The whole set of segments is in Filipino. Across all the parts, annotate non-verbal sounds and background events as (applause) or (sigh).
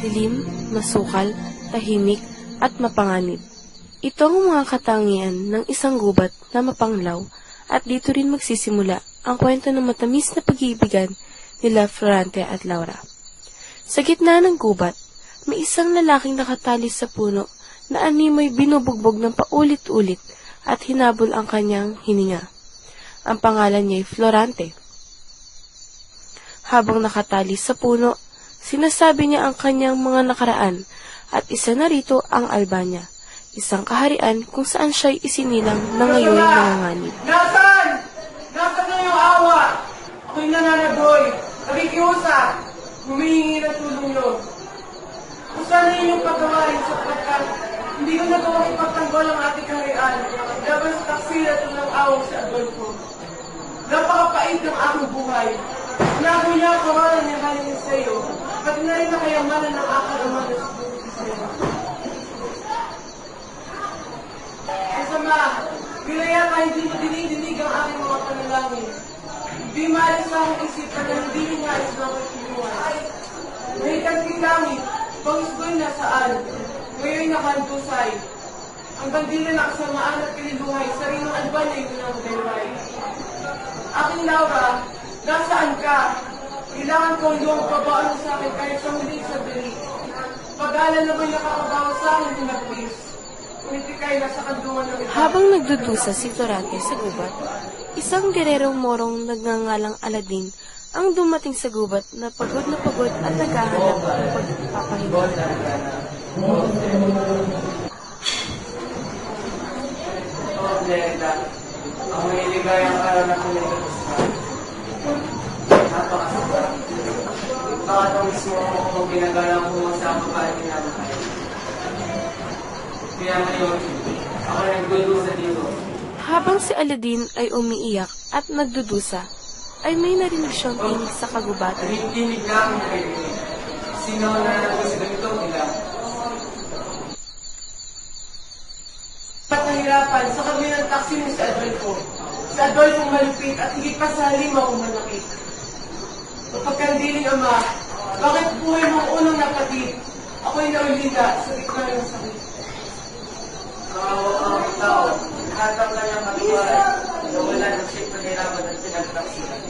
madilim, masukal, tahimik, at mapanganib. Ito ang mga katangian ng isang gubat na mapanglaw at dito rin magsisimula ang kwento ng matamis na pag-iibigan nila Florante at Laura. Sa gitna ng gubat, may isang lalaking nakatali sa puno na animoy binubugbog ng paulit-ulit at hinabol ang kanyang hininga. Ang pangalan niya ay Florante. Habang nakatali sa puno, sinasabi niya ang kanyang mga nakaraan at isa na rito ang Albania, isang kaharian kung saan siya'y isinilang na ngayon nanganganib. Nasaan? Nasaan na yung awa? Ako'y nananaboy. Nakikiusap. Humihingi ng tulong yun. Kung saan na yung paggawain sapagkat hindi ko nagawang ipagtanggol ang ating kaharian laban sa taksila at ng awang si Adolfo. Napakapait ng aking buhay. Nago niya kawalan niya halingin sa iyo, pati na rin ang kayamanan ng na sa sa'yo. Kasama, pilaya ka hindi mo dinidinig ang aking mga panalangin. Di maalis sa aking isipan na hindi niya nais na ako'y tulungan. Nahitagting langit, pangisgoy na saan, ngayon nakantusay. Ang bandila na kasamaan at kaliluhay, sarinang albanay ko ng dayway. Aking Laura, nasaan ka? Kailangan ko yung pabaan mo sa akin kahit sa huling sandali. Pag-alala naman nakakabawa sa akin ng nagpis. Ngunit ika'y nasa kanduan ng ito. Habang nagdudusa si Florante sa gubat, isang gererong morong nagngangalang Aladin ang dumating sa gubat na pagod na pagod at naghahanap ng pagpapahinga. Oh, Glenda. Ang may ligayang karanasan nito sa Napakasarap. Baka ito mismo kung ginagala ko sa kapalit ni Nanay. Kaya ngayon, ako na nagdudusa dito. Habang si Aladin ay umiiyak at nagdudusa, ay may narinig siyang tinig sa kagubatan. Narinig na akong narinig. Sino na nandun sa ganitong ilang? At nahirapan sa kami ng taksi ni si Adolfo. Si Adolfo malupit at higit pa sa halimaw manakit. Mapagkandiling ama, bakit buhay mo ang unang napatid? Ako'y naulila sa gitna ng sakit. Kawawa ang tao, lahat ang kanyang katuwaran, nawala ng siyang paghirapan at pinagtaksilan.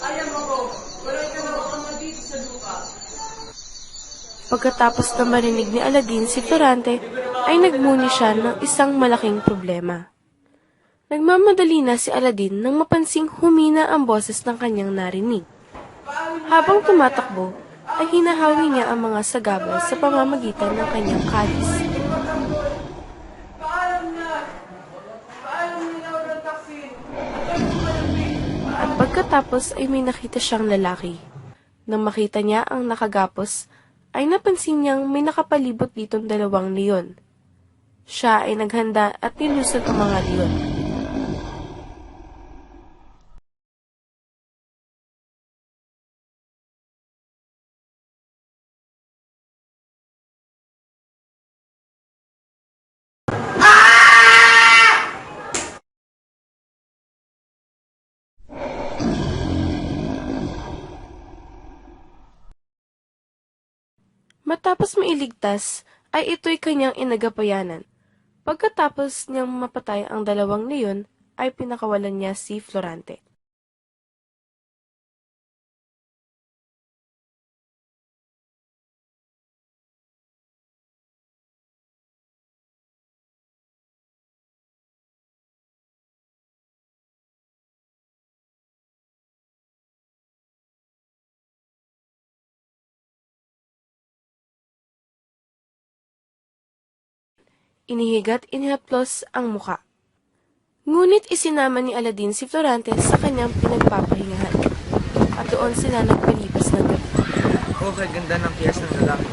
Ayam ako, wala ka na akong dito sa lupa. Pagkatapos na marinig ni Aladin si Florante, ay nagmuni siya ng isang malaking problema. Nagmamadali na si Aladin nang mapansing humina ang boses ng kanyang narinig. Habang tumatakbo, ay hinahawi niya ang mga sagabal sa pamamagitan ng kanyang kalis. At pagkatapos ay may nakita siyang lalaki. Nang makita niya ang nakagapos, ay napansin niyang may nakapalibot ditong dalawang leon. Siya ay naghanda at nilusot ang mga leon. Matapos mailigtas, ay ito'y kanyang inagapayanan. Pagkatapos niyang mapatay ang dalawang leon, ay pinakawalan niya si Florante. Inihigat inihaplos ang muka. Ngunit isinama ni Aladin si Florante sa kanyang pinagpapahingahan. At doon sila nagpalipas ng gabi. Oh, kay ganda ng piyas ng lalaki.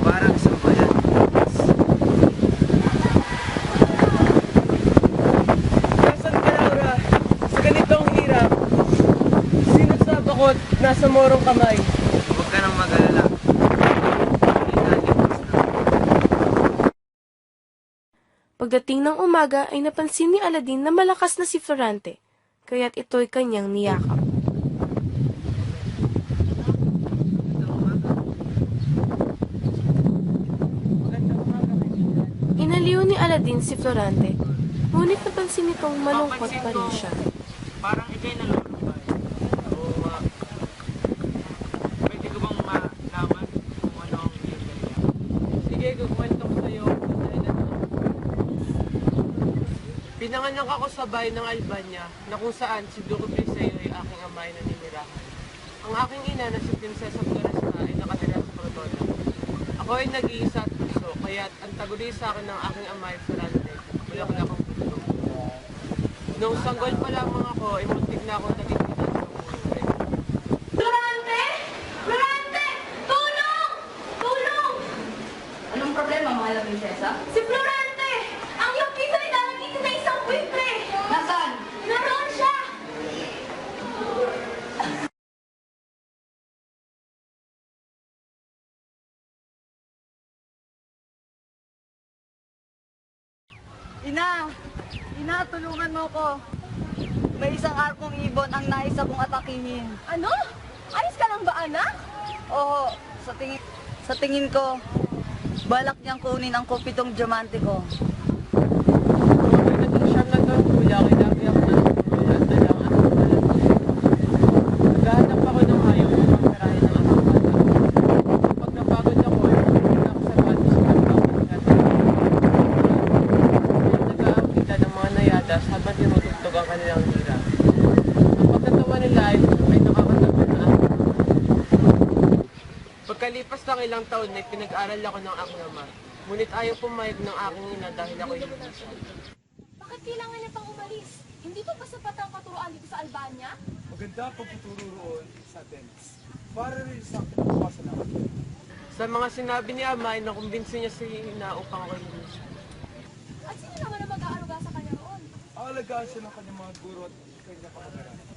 Parang isang bayan. Nasaan ka, Laura? Sa ganitong hirap. Sinasab ako't nasa morong kamay. Huwag ka nang mag-alala. Pagdating ng umaga ay napansin ni Aladdin na malakas na si Florante, kaya't ito'y kanyang niyakap. Inaliw ni Aladdin si Florante, ngunit napansin nitong malungkot pa rin siya. Parang ikay na Pinanganak ako sa bayan ng Albania na kung saan si Duque Briseyo ay aking amay na ninirahan. Ang aking ina na si Prinsesa Floresca ay nakatira sa Crotona. Ako ay nag-iisa at puso, kaya ang taguli sa akin ng aking amay Florante, wala ko na akong puso. Nung sanggol pa lamang ako, ay muntik na akong naging ina sa buhay. Florante! Florante! Tulong! Tulong! Anong problema, mahal na prinsesa? Si Florante! Ang iyong pisa ay nakikita na isang buitre! Nasaan? Naroon siya! Ina! Ina, tulungan mo ko. May isang arkong ibon ang naisa kong atakihin. Ano? Ayos ka lang ba, anak? Oo, sa tingin, sa tingin ko, balak niyang kunin ang kupitong diamante ko. Kung naging siyam na doon, kuya, kinagi ako ng kuya at dalang ang kalat. Naghahanap ako ng hayop na pangkarahin ng aking bata. Pag napagod ako, ay pumunta ako sa bati sa pagkakas natin. At nag-aawita ng mga nayadas habang tinutugtog ang kanilang hira. Ang pagkatawa nila ay, ay nakakatawa na ako. Pagkalipas ng ilang taon ay pinag-aral ako ng aking ama. Ngunit ayaw pumayag ng aking ina dahil ako'y lumisan. Bakit kailangan niya pang umalis? Hindi pa ba sapat ang katuroan dito sa Albania? Maganda ang pagtuturo roon sa Athens. Para rin sa naman. Sa mga sinabi ni Ama ay nakumbinsi niya si Ina upang ako'y lumisan. At sino naman ang mag-aaruga sa kanya roon? Aalagaan siya ng kanyang mga guro at kanyang kapagaran.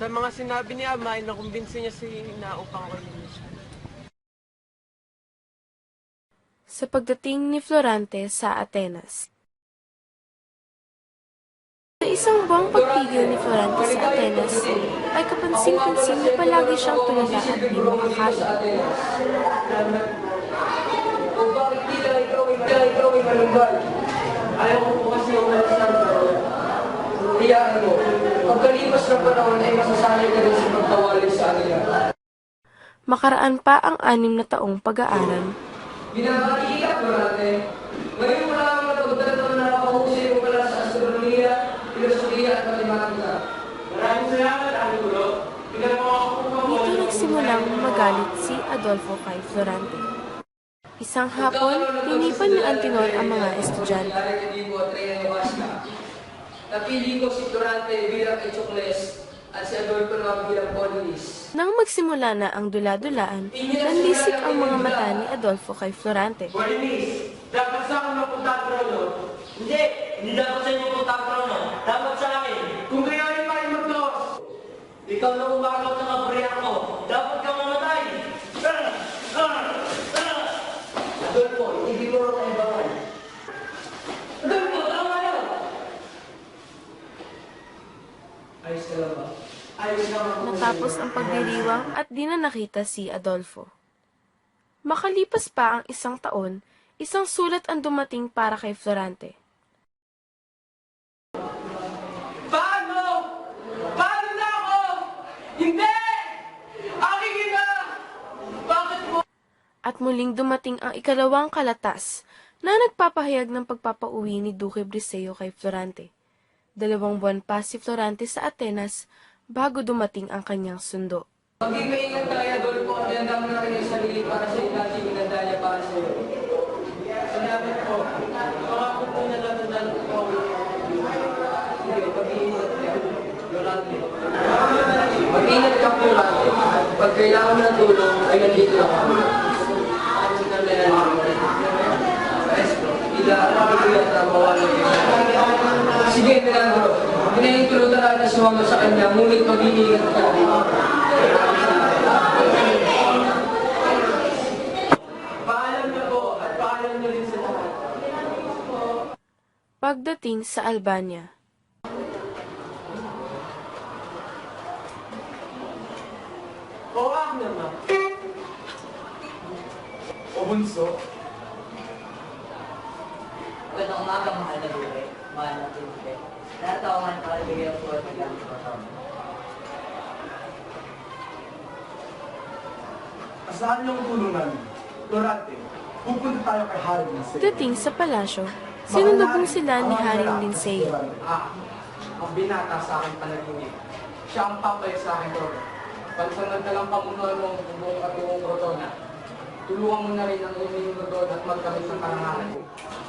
Sa mga sinabi ni Ama ay nakumbinsi niya si Ina upang ako'y lumisan. Sa pagdating ni Florante sa Atenas. Sa isang buwang pagpigil ni Florante sa Atenas, ay kapansin-pansin na palagi siyang tulala at di makakala. Ayaw ko po kasi umalis ng Hiyaan mo. Pagkalipas ng panahon ay masasanay ka rin sa pagtawali sa kanila. Makaraan pa ang anim na taong pag-aaral, Binabati ka, Florante. Ngayon mo lang natutunan na nakakahusay mo pala sa astronomiya, filosofiya at matematika. Maraming salamat, ko po dito nagsimulang magalit si Adolfo kay Florante. Isang hapon, linipan ni Antinor ang mga estudyante. Napili ko si Florante bilang Echocles at si Adolfo naman bilang Polinis. Nang magsimula na ang dula-dulaan, nanlisik ang mga mata ni Adolfo kay Florante. Polinis, dapat sa akin mapunta ang trono. Hindi! Hindi dapat sa inyo punta ang trono. Dapat sa akin. Kung gayahin pa ay maglos, Ikaw na umagaw ng kabriyan ko. Dapat kang mamatay. Ah! Ah! Ah! Adolfo, hindi mo rin kaibangan. Adolfo, tama na! Ayos ka lang ba? Ayos Natapos ang pagdiriwang at di na nakita si Adolfo. Makalipas pa ang isang taon, isang sulat ang dumating para kay Florante. Paano? Paano na ako? Hindi! Aking ina! Bakit mo? At muling dumating ang ikalawang kalatas na nagpapahayag ng pagpapauwi ni Duque Briseo kay Florante. Dalawang buwan pa si Florante sa Atenas bago dumating ang kanyang sundo. Maging maingat ka kay Adolfo at handa mo na rin yung sarili para sa ilating inadaya para sa iyo. Salamat po. Pangako po na natunan ko po. Sige, mag-iingat ka. Lorante. Mag-ingat ka po, Lorante. Pag kailangan ng tulong, ay nandito lang kami. Ano na meron Maestro, ila, nakikita na mawala kayo. Sige, Leandro. Pinahintulutan natin na sumama sa kanya, ngunit mag-iingat ka. Paalam na po at paalam na rin sa lahat. Pagdating sa Albania, Oo, ako naman. O bunso, Magandang umaga, mahal na buhay. Mahal na tuloy. Narito ako man para bigyan po at bigyan ko sa Asahan niyo ang tulong namin. Dorante, pupunta tayo kay Harry ng Sale. Dating sa palasyo, sinulubong sila ni Haring Linceo. Ah, ang binata sa akin panaginip. Siya ang papay sa akin, Lord. Pansamantalang pamunuan mo ang buong katungong Rodona. Tulungan mo na rin ang iyong Rodona at magkamit ng karangalan ko.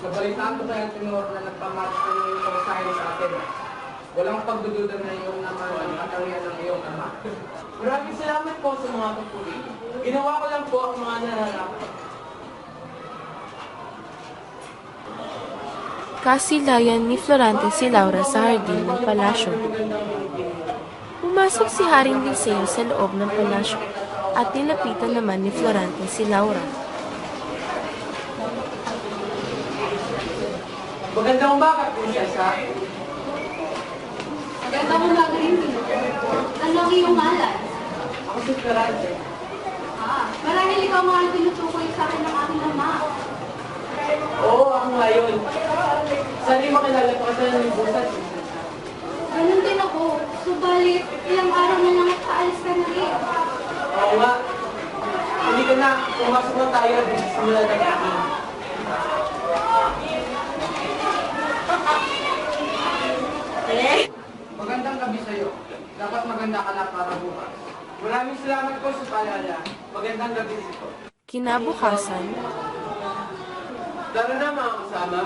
Nabalitaan ko kayo, Tenor, na nagpamalas ka ng iyong pamasahe sa atin. Walang pagdududa na iyong naman ang katangian ng iyong ama. (laughs) Maraming salamat po sa mga papuri. Ginawa ko lang po ang mga nararapat. Kasilayan ni Florante si Laura sa hardin ng palasyo. Pumasok si Haring Liceo sa loob ng palasyo at nilapitan naman ni Florante si Laura. Magandang umaga, Prinsesa. Maganda mo lang rin. Ano ang iyong ngalan? Ako si Florante. Ah, marahil ikaw mga tinutukoy sa akin ng aking ama. Oo, ako ngayon. Sana yung makilala ko kasi ng busan. Ganun din ako. Subalit, ilang araw na lang at aalis ka na rin. Oo nga. Hindi ka na. Pumasok na tayo at simula na natin. Magandang gabi sa'yo. Dapat maganda ka na para bukas. Maraming salamat po sa paalala. Magandang gabi sa'yo. Kinabukasan, Tara na mga kasama.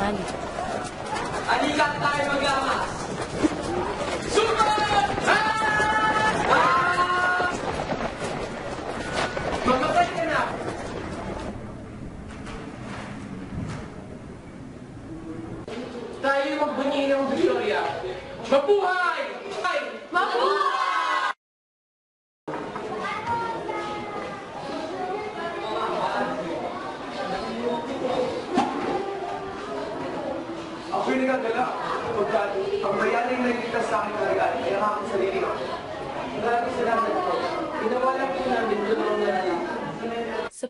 管理。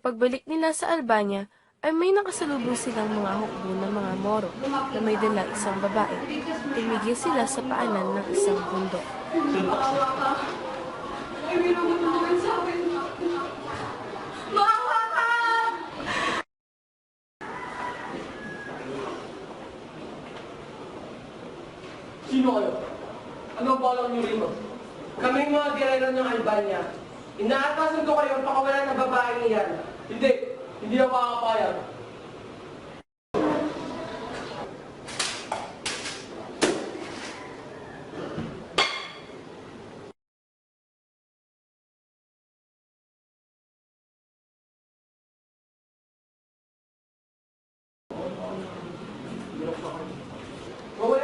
Pagbalik nila sa Albania, ay may nakasalubong silang mga hukbo ng mga Moro na may dala isang babae. Tumigil sila sa paanan ng isang bundok. Sino kayo? Ano ang balak niyo rito? Kaming mga gerero ng Albania. Inaatasan ko kayo ang pakawalan ng babae niyan. Hindi. Hindi ako makakapayag.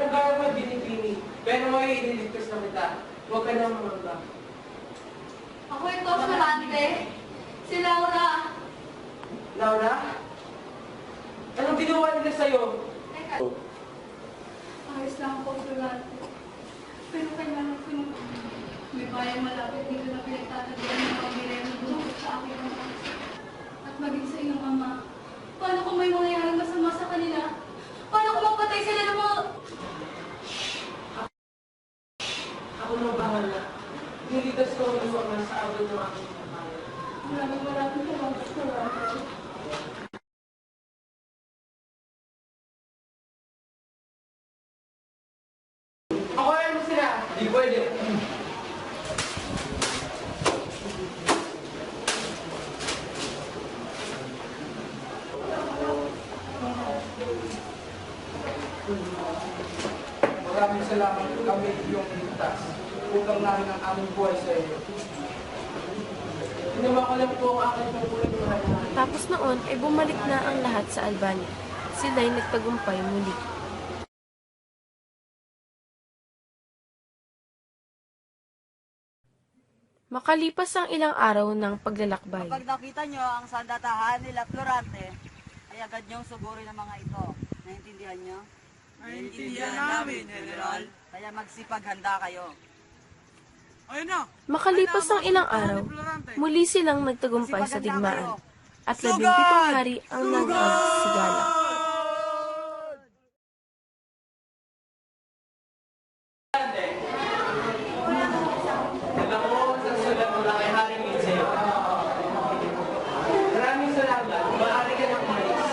Gaya mo binibini, pero may iniligtas na kita. Huwag ka na mamamba. Ako ito, Florante. Si Laura. Laura? Anong ginawa nila sa'yo? Teka. Ayos lang ako, Florante. Pero kailangan ko nung may bayang malapit dito na pinagtatagyan ng mga bireno doon sa aking ama. At maging sa iyong ama. Paano kung may mangyayaring masama sa kanila? Paano kung mapatay sila ng mga... Ako nang bahala. Niligtas ko ang luwag na sa abot ng aking kamay. Maraming maraming salamat, Florante. Ako ay mo sila. Di pwede. Maraming salamat kami iyong ligtas. Ang aming buhay sa iyo. Ginawa ko lang po ang aking pagkulit ng mahal. Tapos noon ay bumalik na ang lahat sa Albania. sila'y nagtagumpay muli. Makalipas ang ilang araw ng paglalakbay. Kapag nakita nyo ang sandatahan nila Florante, ay agad nyong sugurin ang mga ito. Naintindihan nyo? Naintindihan namin, General. Kaya magsipaghanda kayo. Makalipas ang ilang araw, muli silang nagtagumpay sa digmaan. At labing pitong hari ang nagpagsigala. Alam mo, sa sulat mo lang kay Haring Linseo. Maraming salamat. Maaari ka ng umalis.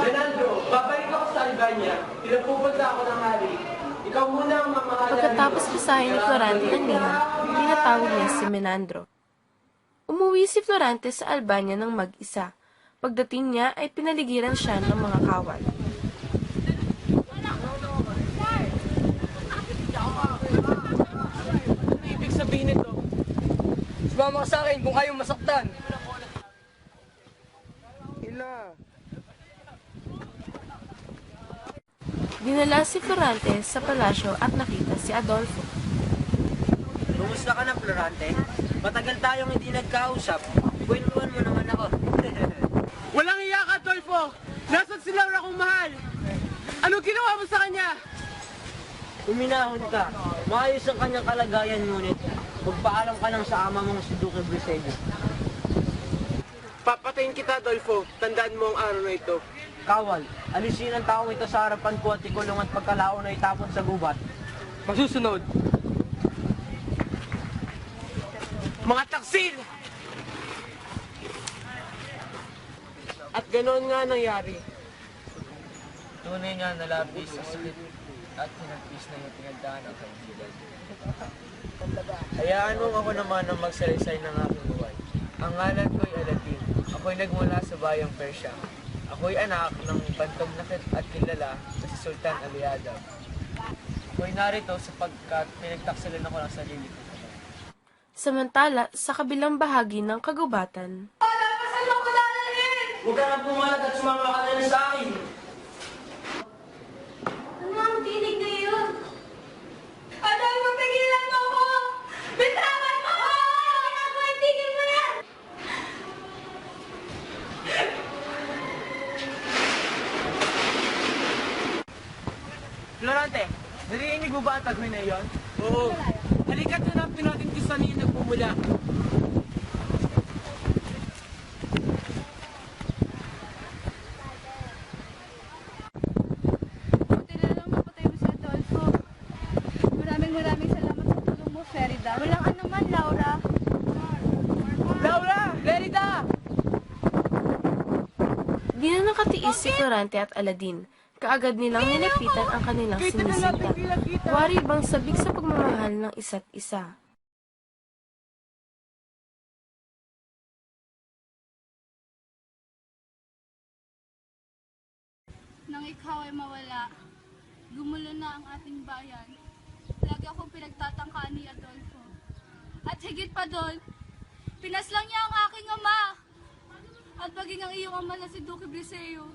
Fernando, babalik ako sa Albania. Pinapupunta ako ng hari. Ikaw muna ang mamahala. Pagkatapos basahin ni Florante ang liham, tinatawag Menandro. Umuwi si Florante sa Albania ng mag-isa. Pagdating niya ay pinaligiran siya ng mga kawal. Ano ibig sabihin nito? Sumama ka sa akin kung kayong masaktan. Ina. Dinala si Florante sa palasyo at nakita si Adolfo. Kumusta ka na, Florante? Matagal tayong hindi nagkausap. Kwentuhan mo naman ako. (laughs) Walang iya ka, Dolfo! Nasaan si Laura kong mahal? Anong ginawa mo sa kanya? Uminahon ka. Maayos ang kanyang kalagayan, ngunit magpaalam ka lang sa ama mong si Duque Briseño. Papatayin kita, Dolfo. Tandaan mo ang araw na ito. Kawal, alisin ang taong ito sa harapan ko at ikulong at pagkalao na itapon sa gubat. Masusunod. Mga taksil! At ganoon nga nangyari. Tunay nga na labis sa sakit at hinagpis na yung pinagdaan ang kaibigan. Hayaan mong ako naman ang magsalaysay ng aking buhay. Ang ngalan ko'y Aladdin. Ako'y nagmula sa bayang Persia. Ako'y anak ng bantog na at kilala na si Sultan Aliadab. Ako'y narito sapagkat pinagtaksilan ako ng sarili ko. Samantala, sa kabilang bahagi ng kagubatan, Huwag ka na pumalag at sumama ka na sa akin. Ano ang tinig na yun? Adolfo, pigilan mo ako! Bitawan mo ako! Ako, tigil mo yan! Florante, narinig mo ba ang tagoy na iyon? Oo. Halika't hanapin natin kung saan yung nagpumula. Buti na lang napatay mo si Adolfo. Maraming maraming salamat sa tulong mo, Ferida. Walang anuman, Laura. Laura! Lerida! di na nakatiis si Florante at Aladin. Kaagad nilang nilapitan ang kanilang kita. Wari bang sabik sa pagmamahal ng isa't isa. Ikaw ay mawala, gumulo na ang ating bayan. Lagi akong pinagtatangkaan ni Adolfo. At higit pa doon, pinaslang niya ang aking ama. At maging ang iyong ama na si Duque Briseo.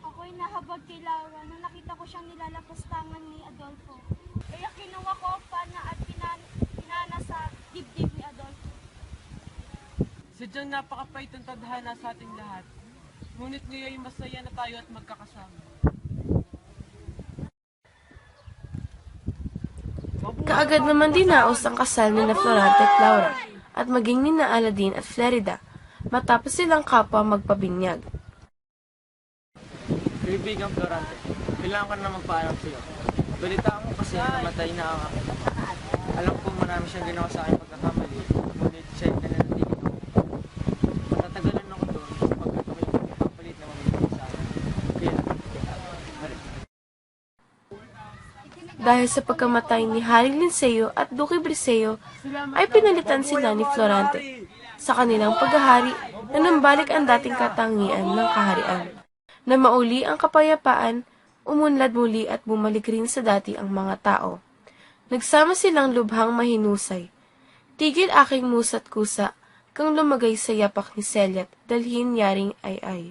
Ako'y nahabag kay Laura nang nakita ko siyang nilalapastangan ni Adolfo. Kaya kinuha ko ang pana at pinan pinana sa dibdib ni Adolfo. Sadyang napakapait ang tadhana sa ating lahat. Ngunit ngayon masaya na tayo at magkakasama. Kaagad naman dinaos ang kasal ni na Florante at Laura at maging ni na Aladin at Flerida matapos silang kapwa magpabinyag. Kaibigan Florante, kailangan ko na magpaalam sa iyo. Balita mo kasi namatay na ama. Alam ko marami siyang ginawa sa akin pagkakamali, ngunit siya ay nananatili ko. Matatagalan ako doon sapagkat ako'y magpapalit na mamimili sa akin. Kaya, hari. Dahil sa pagkamatay ni Haring Linceo at Duque Briseo, ay pinalitan sila ni Florante. Sa kanilang paghahari, na nambalik ang dating katangian ng kaharian. Na mauli ang kapayapaan, umunlad muli at bumalik rin sa dati ang mga tao. Nagsama silang lubhang mahinusay. Tigil aking musa't kusa, kang lumagay sa yapak ni Selyat, dalhin yaring ay ay.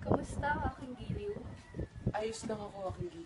Kamusta ang aking giliw? Ayos lang ako, aking.